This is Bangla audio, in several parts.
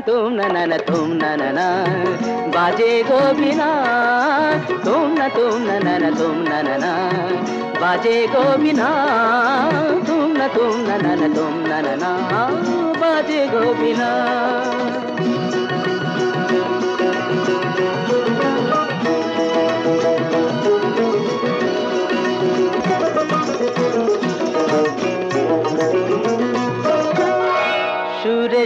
তুম না তুম না না না তুম না না না বাজে গো বিনা তুম না তুম না না না তুম না না না বাজে গো বিনা তুম না তুম না না না তুম না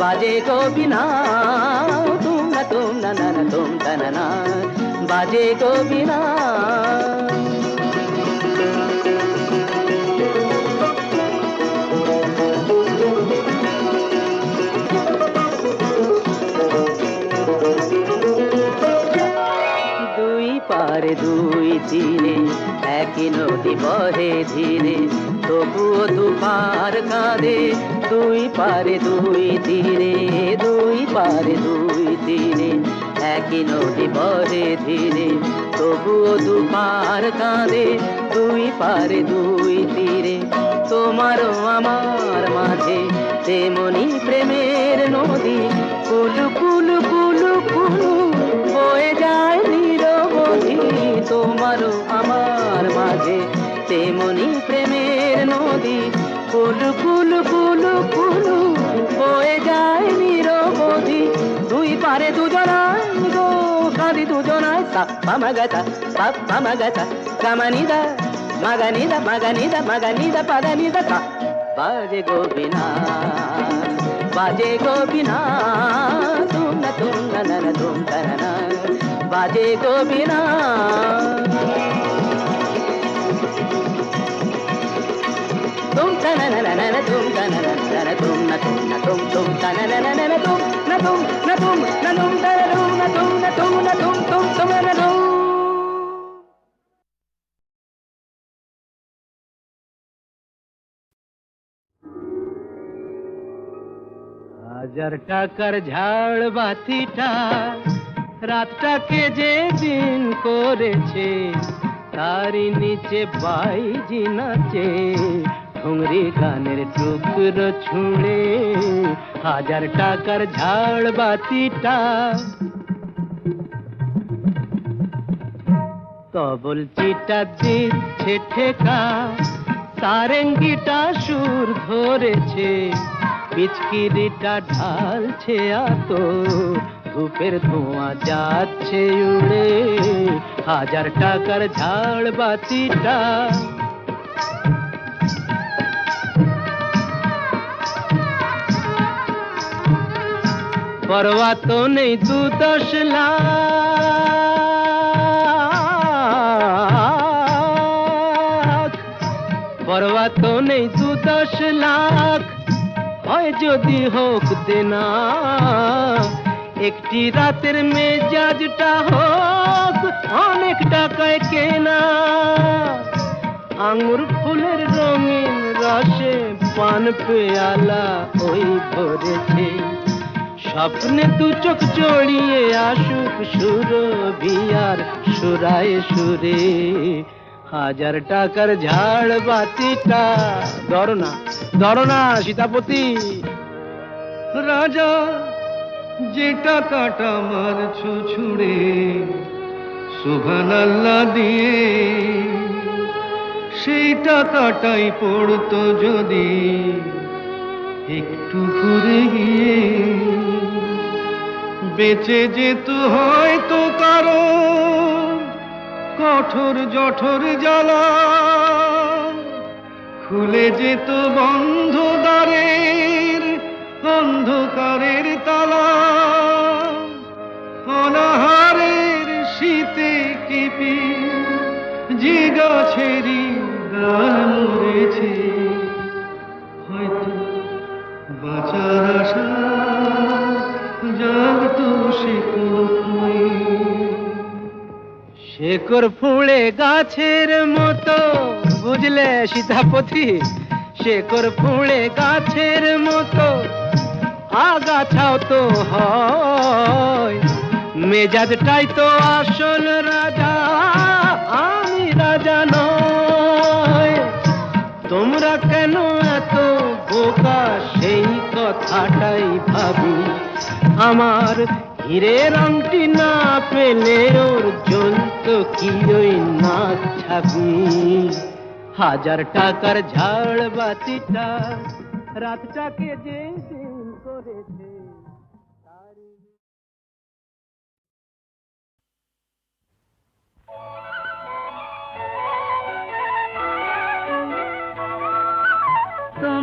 বাজে গোবিনা তুম না তুম না না না তুম তা না দুই তীরে একই নদী বহে ধীরে। তবুও দুপার কাঁদে দুই পারে দুই তীরে দুই পারে দুই তীরে একই নদী বহে ধীরে, তবুও দুপার কাঁদে দুই পারে দুই তীরে। তোমারও আমার মাঝে তেমনি প্রেমের নদী। কুলু কুলু কুলু কুলু তোমারও আমার মাঝে তেমনি প্রেমের নদী কুলু কুলু কুলু কুলু বয়ে যায় নিরবধি দুই পারে দুজনায় গো কাঁদি দুজনায় সাপ্পা মাগাতা সাপ্পা মাগাতা কামানিদা মাগানিদা মাগানিদা মাগানিদা পাগানিদা সা বাজে গোবিনা বাজে গোবিনা তুম না তুম না না না হাজার টাকার ঝাড় বাতিটা রাতটাকে যে দিন করেছে তারই নিচে বাইজি নাচে। ঠুংরি গানের টুকরো ছুঁড়ে হাজার টাকার ঝাড় বাতিটা। তবল চিটা দিচ্ছে ঠেকা, সারেঙ্গিটা সুর ধরেছে, পিচকিরিটা ঢালছে আত ধূপের ধোঁয়া যাচ্ছে উড়ে, হাজার টাকার ঝাড় বাতিটা। পরোয়া তো নেই দু দশ লাখ। নেই দু দশ লাখ। হয় যদি হোক দেনা। একটি রাতের মেজাজটা হোক, অনেক টাকায় কেনা। আঙুর ফুলের রঙিন রসে পান পেয়ালা ওই ভরেছে। স্বপ্নে দু চোখ জড়িয়ে আসুক সুর বিয়ার সুরায় সুরে। হাজার টাকার ঝাড় বাতিটা ধরো না ধরো না সীতাপতি। রাজা, যে টাকাটা মারছো ছুড়ে সুভান দিয়ে, সেই টাকাটাই পড়তো যদি, একটু ঘুরে গিয়ে। বেঁচে যেত হয়তো কারও কঠোর জঠোর জ্বালা। খুলে যেত বন্ধ দ্বারের অন্ধকারের তালা। অনাহারের শীতে কেঁপে যে গাছেরই গান মরেছে। হয়তো বাঁচার আশা শেকড় ফুঁড়ে গাছের মতো, বুঝলে সীতাপতি শেকড় ফুঁড়ে গাছের মতো, আগাছাও তো হয়। মেজাজটাই তো আসল রাজা, আমি রাজা নয় তোমরা কেন এত বোকা? সেই কথাটাই ভাবি। আমার হীরের আংটি না পেলে ওর জ্বলত কি ওই না ছাবি হাজার টাকার ঝাড় বাতিটা রাতটাকে যে করেছে, তারই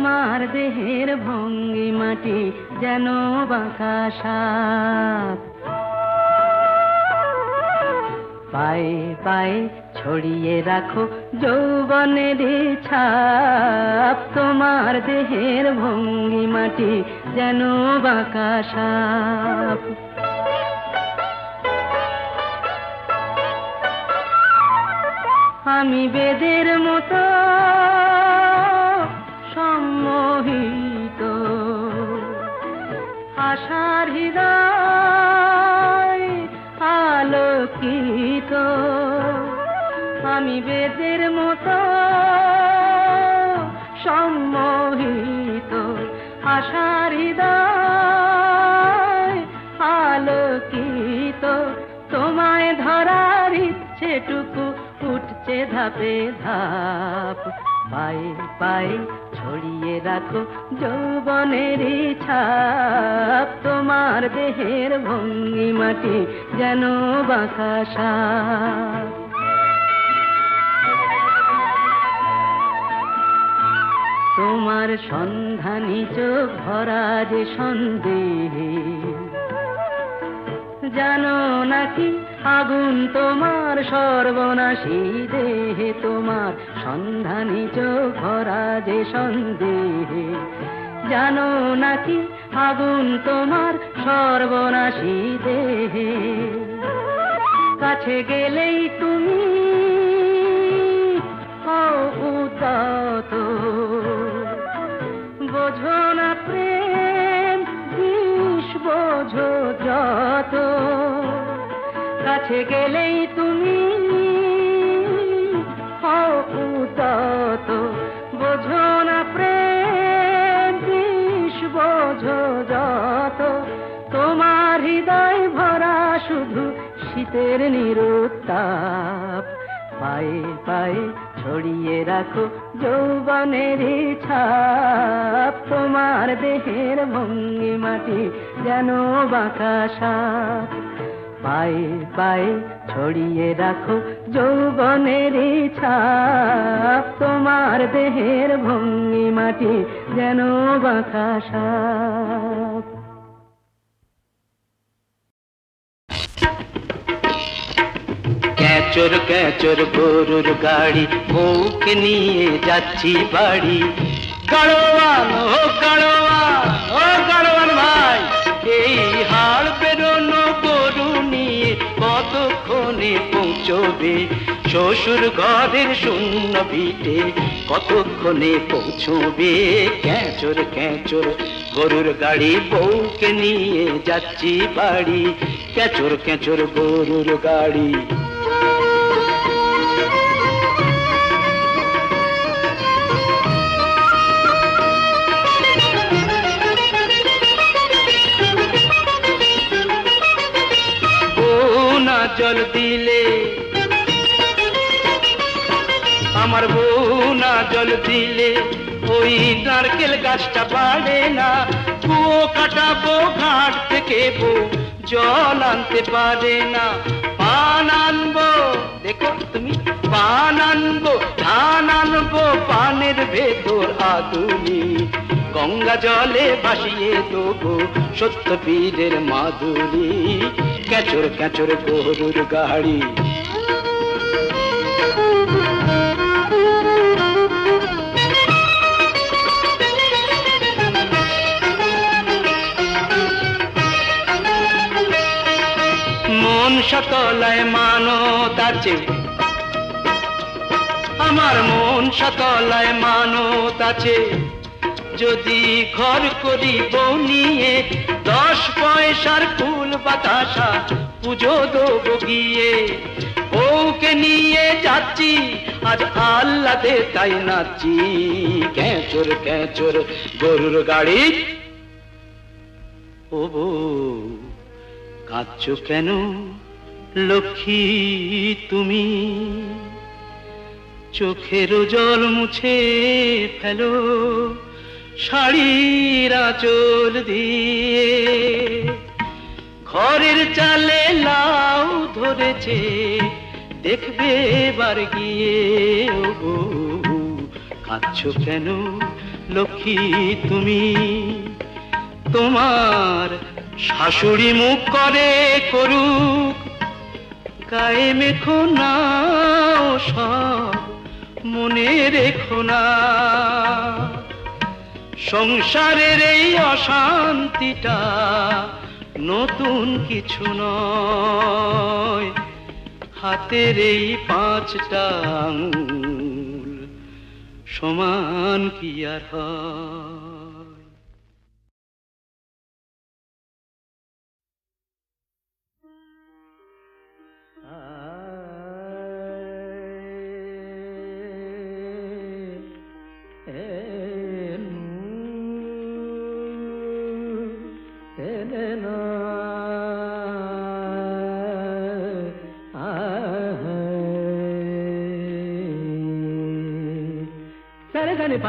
তোমার দেহের ভঙ্গি মাটি যেন বাঁকা সাপ। পায়ে পায়ে ছড়িয়ে রাখো যৌবনের ছাপ। তোমার দেহের ভঙ্গি মাটি যেন বাঁকা সাপ। আমি বেদের মতো আশার হৃদয় আলোকিত। আমি বেদের মতো সম্মোহিত। আশার হৃদয় আলোকিত। তোমায় ধরার ইচ্ছেটুকু উঠছে ধাপে ধাপ। পায়ে পায়ে ছড়িয়ে রাখো যৌবনের ছাপ। তোমার দেহের ভঙ্গি মাটি যেন বাঁকা সাপ। তোমার সন্ধানী চোখ ভরা যে সন্দেহে, জানো নাকি আগুন তোমার সর্বনাশী দেহে, তোমার সন্ধানী চোখ ভরা যে সন্দেহে। জানো নাকি আগুন তোমার সর্বনাশী দেহে? কাছে গেলেই তুমি উদাত বোঝো না প্রেম, বিষ বোঝো যত। কাছে গেলেই তুমি বোঝো না প্রেম বোঝো যত। তোমার হৃদয় ভরা শুধু শীতের নিরুত্তাপ। পায়ে পায়ে ছড়িয়ে রাখো যৌবনের ছাপ। তোমার দেহের ভঙ্গি মাটি যেন বাঁকা সাপ। পায়ে পায়ে ছড়িয়ে রাখো যৌবনের ছাপ। তোমার দেহের ভঙ্গি মাটি যেন বাঁকা সাপ। ক্যাচর ক্যাচর গরুর গাড়ি বউকে নিয়ে যাচ্ছি বাড়ি। গাড়োয়ান পৌঁছবে শ্বশুর ঘরের শূন্য ভিটে কতক্ষণে পৌঁছবে? ক্যাচর ক্যাচর, গরুর গাড়ি বউকে নিয়ে যাচ্ছি বাড়ি। ক্যাচর ক্যাচর, গরুর গাড়ি। জল দিলে আমার না জল দিলে, ওই নারকেল গাছটা বাড়ে না। কুয়ো কাটাবো ঘাট থেকে বউ, জল আনতে পারে না। পান আনব, দেখো তুমি, পান আনব, ধান আনব, পানের ভেতর আদুলি গঙ্গা জলে ভাসিয়ে দেবো সত্য পীরের মাধুরী। ক্যাচর ক্যাচর গরুর গাড়ি মন সকলায় মানত আছে আমার মন সকলায় মানত আছে যদি ঘর করি নিয়ে দশ পয়সার ফুল বাতাসা, পুজো দেবো গিয়ে। বউকে নিয়ে যাচ্ছি, আজ আল্লাতে তাই নাচি ক্যাচর ক্যাচর গরুর গাড়ি। ও বউ, কাঁদছ কেন? লক্ষ্মী, তুমি চোখের জল মুছে ফেলো শাড়ির আঁচল দিয়ে। ঘরের চালে লাউ ধরেছে, দেখবে বার গিয়ে ও কাঁদছ কেন লক্ষ্মী তুমি? তোমার শাশুড়ি মুখ করে করুক গায়ে মেখো না সব মনে রেখো না। সংসারের এই অশান্তিটা নতুন কিছু নয়। হাতের এই পাঁচটা সমান কি আর হয়?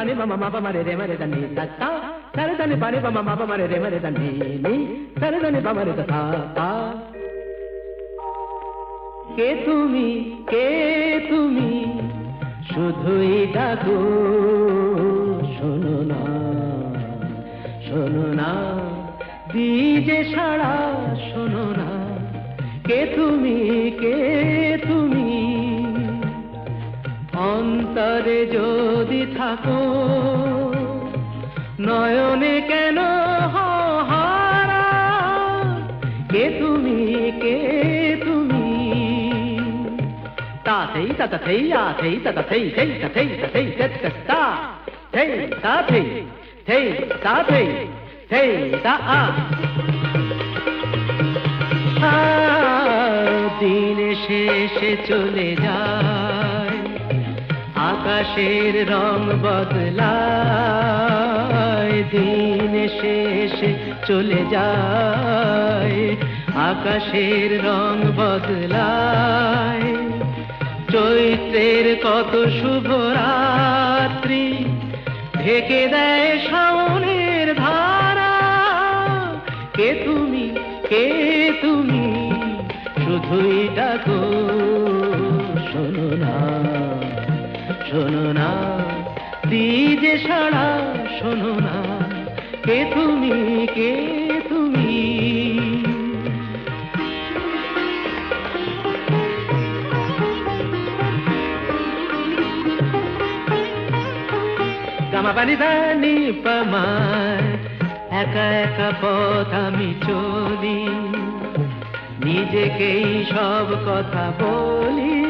పని మమ మప మరి రే మరి దని దత్త సరదని పని మమ మప మరి రే మరి దని ని సరదని పమరి తా কে তুমি কে তুমি শুধুই ডাকো শোনো না শোনো না দিজে সারা শোনো না কে তুমি কে অন্তরে যদি থাকো, নয়নে কেন হারা কে তুমি কে তুমি? তা থেই, তা তা থেই, আ থেই, তা তা থেই থেই, তা থেই তা থেই, তে তে থেই, তা থেই তা আ। দিন শেষে চলে যায় আকাশের রং বদলায়, দিন শেষে চলে যায়। আকাশের রং বদলায়, চৈত্রের কত শুভ রাত্রি ঢেকে দেয় শাওনের ধারা। কে তুমি কে তুমি, শুধুই ডাকো, শোনো না। শোনো না, দিজে সারা শোনো না, কে তুমি কে তুমি? গামা পানি দানি পামায় একা একা পথ আমি চলি। নিজেকেই সব কথা বলি।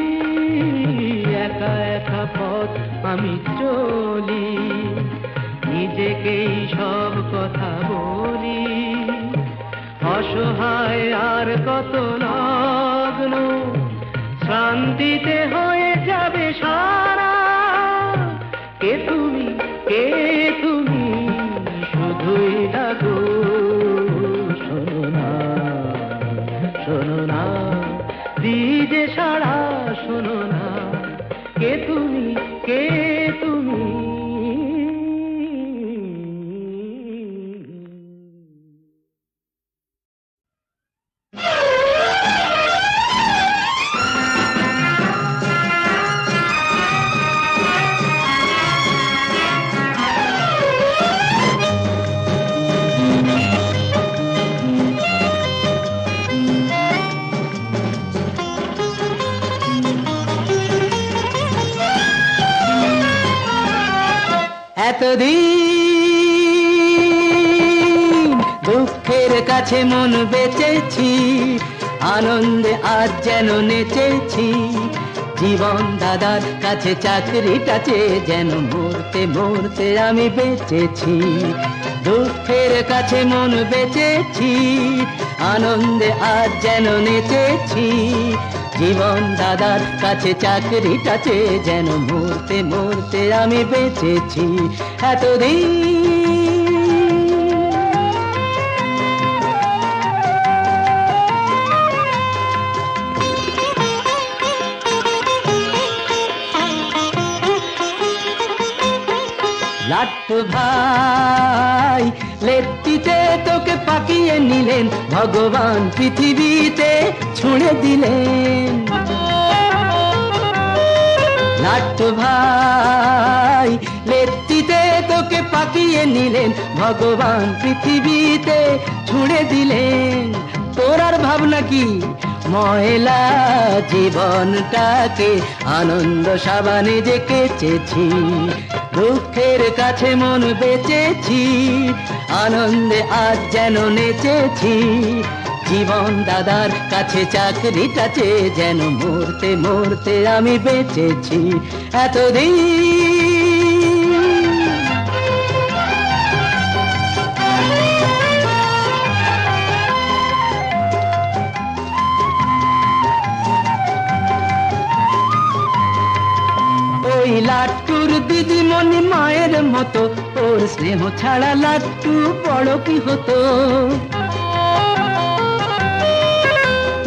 একা একা পথ আমি চলি। নিজেকেই সব কথা বলি। অসহায় আর কত লগ্ন শান্তিতে হয়ে যাবে সারা। কে তুমি, কে মন বেচেছি, আনন্দে আজ যেন নেচেছি। জীবন দাদার কাছে চাকরিটা চেয়ে যেন মরতে মরতে আমি বেঁচেছি। দুঃখের কাছে মন বেঁচেছি, আনন্দে আজ যেন নেচেছি। জীবন দাদার কাছে চাকরিটা চেয়ে যেন মরতে মরতে আমি বেঁচেছি। এতদিন লাট্টু ভাই। লেট্টিতে তোকে পাকিয়ে নিলেন, ভগবান পৃথিবীতে ছুঁড়ে দিলেন। লাট্টু ভাই লেট্টিতে তোকে পাকিয়ে নিলেন, ভগবান পৃথিবীতে ছুঁড়ে দিলেন। তোর আর ভাবনা কি? ময়লা জীবনটাকে আনন্দ সাবানে যে কেচেছি দুঃখের কাছে মন বেঁচেছি, আনন্দে আজ যেন নেচেছি, জীবন দাদার কাছে চাকরিটা চেয়ে যেন মরতে মরতে আমি বেঁচেছি। এতদিন লাট্টুর দিদিমণি মায়ের মতো, ওর স্নেহ ছাড়া লাট্টু বড় কি হতো।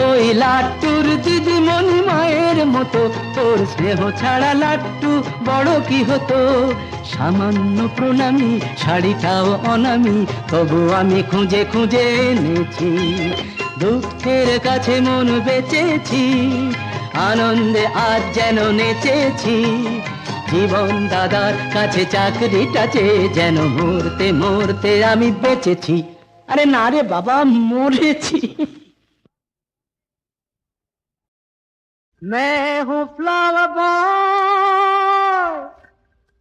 ওই লাট্টুর দিদিমণি মায়ের মতো, ওর স্নেহ ছাড়া লাট্টু বড় কি হতো। সামান্য প্রণামী, শাড়িটাও অনামি, তবু আমি খুঁজে খুঁজে এনেছি। দুঃখের কাছে মন বেচেছি, আনন্দে আজ যেন নেচেছি। জীবন দাদার কাছে চাকরিটা চেয়ে যেন মরতে মরতে আমি বেঁচেছি আরে না রে বাবা মরেছি मैं हूँ flower boy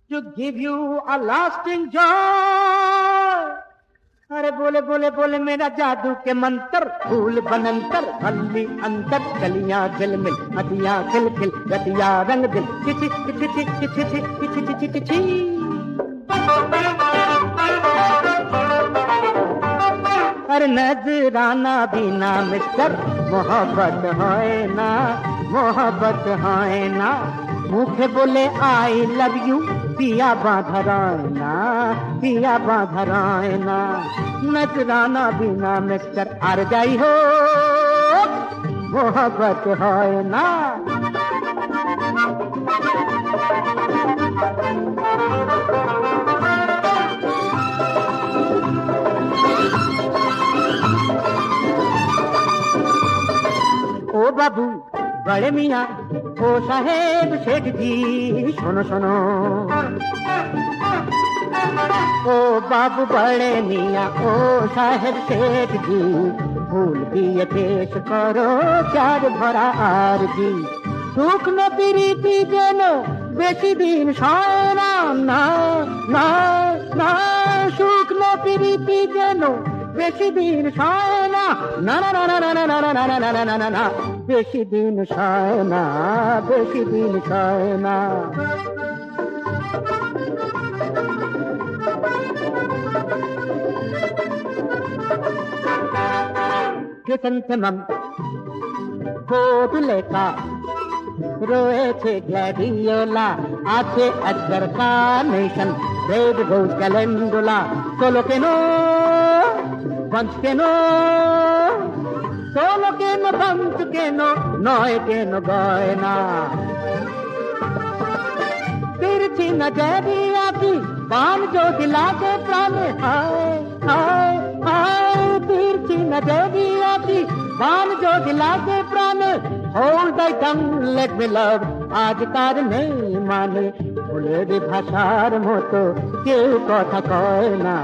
to give you a lasting joy अरे बोले बोले बोले मेरा जादू के मंत्र फूल बनंतर हल्दी अंतर गलियाँ झिलमिल हदियाँ खिल खिल गतिया रंग दिल चिची चिची चिची चिची चिची चिची अरे नजराना बिना मिस्टर मोहब्बत है ना मोहब्बत है ना मुखे बोले आई लव यू पिया बाधराना पिया बाधराना नजराना बिना मिस्टर आर जाई हो, मोहब्बत है ना। ओ बाबू, बड़े मियाँ ও সাহেব শেঠ জি, শোনো শোনো। ও বাবু বড়ে মিয়া, ও সাহেব শেঠ জি, ফুল দিয়ে পেশ করো, চার ভরা আর জি। শুকনো পিরিতি যেন বেশি দিন সয় না না না না, শুকনো পিরিতি যেন বেশি দিন সয় না না না না না না না না না না না না বেশি দিন সয় না বেশি দিন সয় না ক্রিসেন্থেমাম কোটুলেকা রয়েছে গ্ল্যাডিওলা আছে একবার কার্নেশন রেড রোজ ক্যালেন্ডুলা চলো কেন কেনো ষোলো কেন পাঁচ কেন নয় কেন গয়না तिरछी नजरी आती, बाण जो दिला के प्राण हाय हाय हाय। तिरछी नजरी आती, बाण जो दिला के प्राण hold the tongue let me love আজ তার নেই মানে। ফুলের ভাষার মতো কেউ কথা কয় না,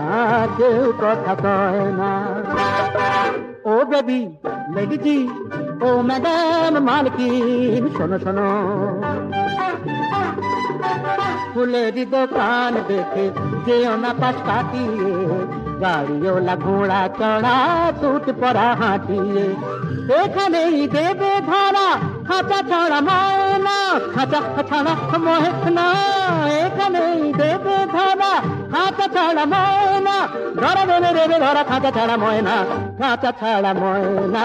কেউ কথা কয় না। ও বেবি, লেডিজি, ও ম্যাডাম মালকিন, শোনো শোনো। ফুলের দোকান দেখে যেও না পাশ কাটিয়ে গাড়িওলা ঘোড়া চড়া টুট পড়া হাঁটিয়ে। এখানেই দেবে ধরা খাঁচা ছড়া ময়না খাঁচা ছাড়া মহেনা এখানেই দেবে ধরা। খাঁচা ছাড়া ময়না ধরা দেবে দেবে ধরা, খাঁচা ছাড়া ময়না খাঁচা ছাড়া ময়না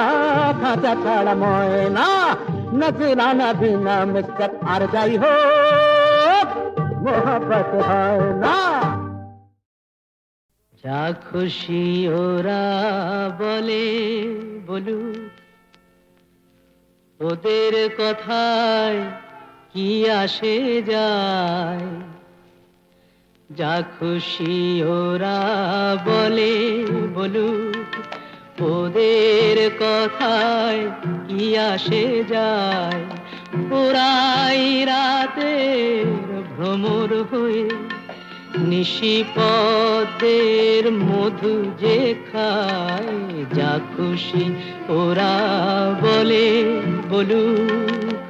খাঁচা ছাড়া ময়না নজরানা বিনা মিস্টার, আর যাই হোক মোহব্বত হয় না। যা খুশি ওরা বলে, বলুক ওদের কথায় কি আসে যায়? যা খুশি ওরা বলে বলুক, ওদের কথায় কি আসে যায়? ওরাই রাতের ভ্রমর হয়ে নিশিপদের মধু যে খায় যা খুশি ওরা বলে বলুক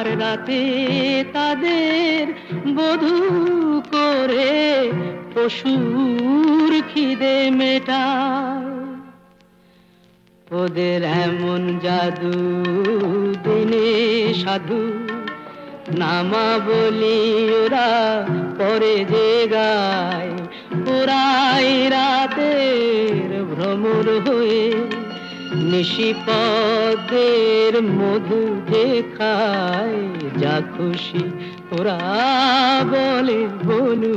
আবার রাতে তাদের বধূ করে পশুর খিদে মেটা ওদের এমন জাদু, দিনে সাধু, নামা বলি ওরা পরে যে গায়। ওরাই রাতের ভ্রমর হয়ে নিশিপদের মধু যে খায় যা খুশি ওরা বলে বলু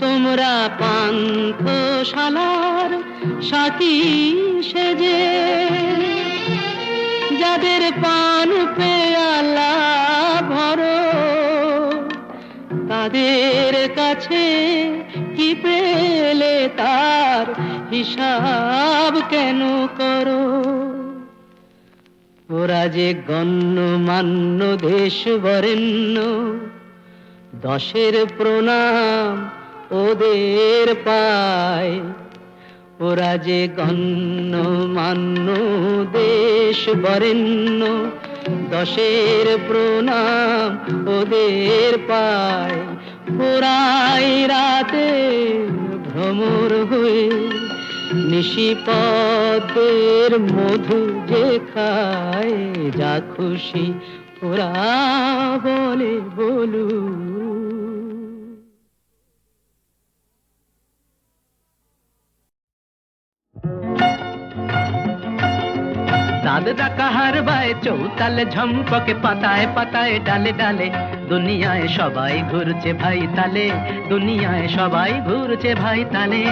তোমরা পান্থশালার সাথী সেজে যাদের পান পেয়ালা ভরো। তাদের কাছে কি পেলে তার হিসাব কেন করো? ওরা যে গণ্যমান্য দেশ বরেণ্য, দশের প্রণাম ওদের পায়। ওরা যে গণ্য মান্য, দেশ বরেণ্য, দশের প্রণাম ওদের পায়। ওরাই রাতে ভ্রমর হয়ে নিশিপদের মধু যে খায়, যা খুশি ওরা বলে বলু দাদ ডাকা হার বায় চৌতালে ঝম্পকে পাতায় পাতায় ডালে ডালে। দুনিয়ায় সবাই ঘুরছে ভাই তালে, দুনিয়ায় সবাই ঘুরছে ভাই তালে।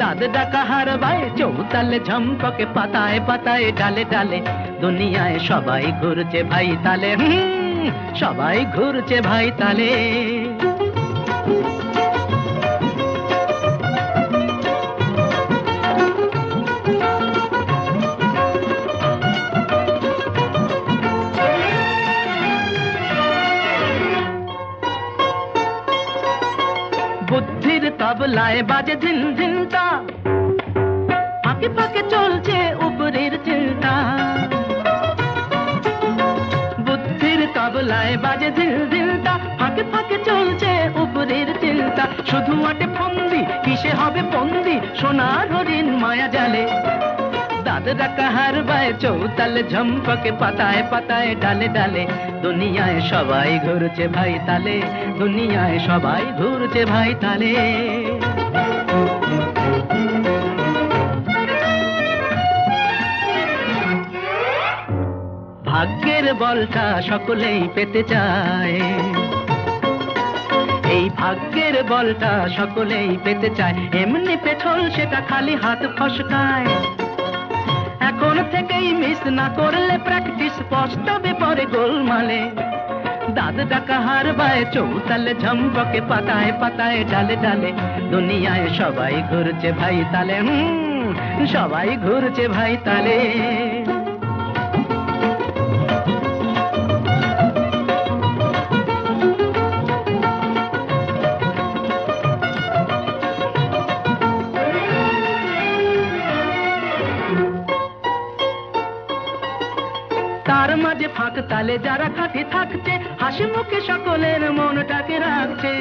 দাদ ডাকা হার বায় চৌতালে ঝম্পকে পাতায় পাতায় ডালে ডালে। দুনিয়ায় সবাই ঘুরছে ভাই তালে সবাই ঘুরছে ভাই তালে। বাজে ঝিন ঝিনটা ফাঁকে ফাঁকে চলছে উপরের চিন্তা। বুদ্ধির তবলায় বাজে ঝিল ঝিলটা ফাঁকে ফাঁকে চলছে উপরের চিন্তা। শুধু আটে ফন্দি, কিসে হবে বন্দি সোনার হরিণ মায়া জালে। দাদরা কাহার বায় চৌতালে ঝম্পকে পাতায় পাতায় ডালে ডালে। দুনিয়ায় সবাই ঘুরছে ভাই তালে, দুনিয়ায় সবাই ঘুরছে ভাই তালে। ভাগ্যের বলটা সকলেই পেতে চায়। এই ভাগ্যের বলটা সকলেই পেতে চায়। এমনি পেছল সেটা খালি হাত ফসকায়। এখন থেকেই মিস না করলে প্র্যাকটিস পস্তাবে পরে গোলমালে। দাদ ডাকা হার বায় চৌতালে ঝম্পকে পাতায় পাতায় ডালে ডালে। দুনিয়ায় সবাই ঘুরছে ভাই তালে, হুম, সবাই ঘুরছে ভাই তালে। তালে যারা খাটি থাকছে, হাসি মুখে সকলের মনটাকে রাখছে।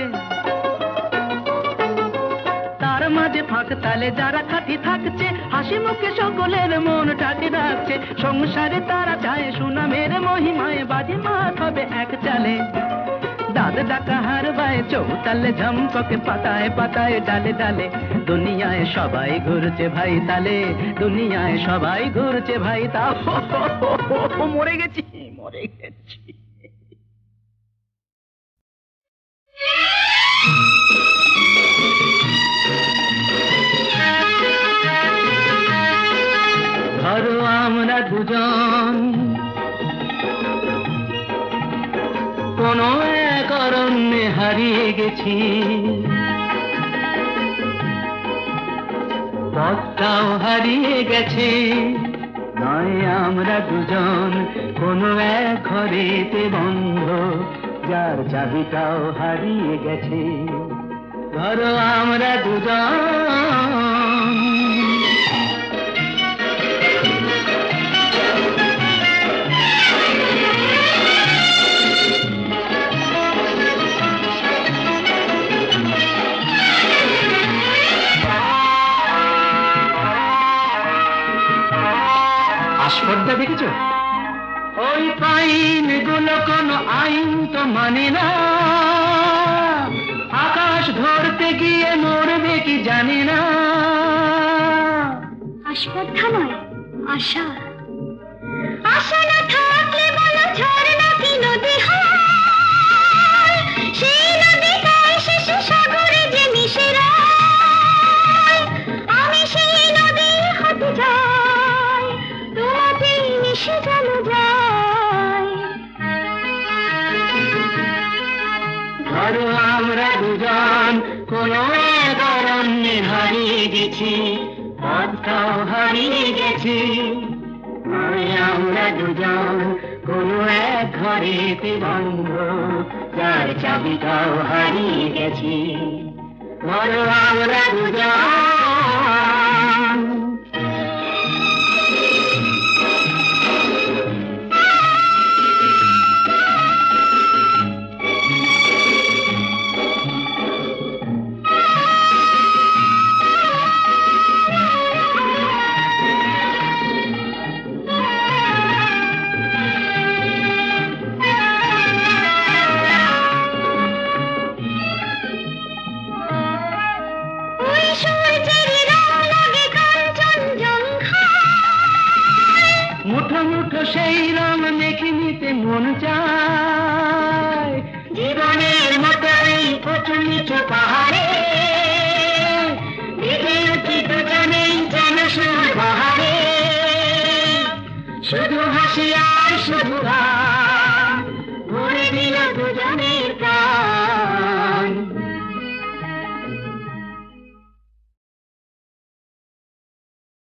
তার মাঝে ফাঁক তালে যারা খাটি থাকছে, হাসি মুখে সকলের মনটাকে রাখছে। সংসারে তারা চায় সুনামের মহিমায় বাজি মাত হবে এক চালে। দাদ ডাকা হার বায়, চৌতালে ঝম্পকে পাতায় পাতায় ডালে ডালে। দুনিয়ায় সবাই ঘুরছে ভাই তালে, দুনিয়ায় সবাই ঘুরছে ভাই তা মরে গেছি। ধরো আমরা দুজন। কোন এক অরণ্যে হারিয়ে গেছি। পথটাও হারিয়ে গেছে। নয় আমরা দুজন, কোন এক ঘরেতে বন্ধ, যার চাবিটাও হারিয়ে গেছে। ধরো আমরা দুজন। আসপর্দা দেখেছ? ওই পাইনগুলো কোনো আইন তো মানে না। আকাশ ধরতে গিয়ে মরবে কি জানি না। আস্পর্ধা নয়, আশা। আশা না থাকলে বলো ঝড় নাকি নদী হয়? হারিয়ে গেছি পথটাও হারিয়ে গেছি। আমরা দুজন, কোনো এক ঘরে বন্ধ, যার চাবিটাও হারিয়ে গেছি। বলো আমরা দুজন।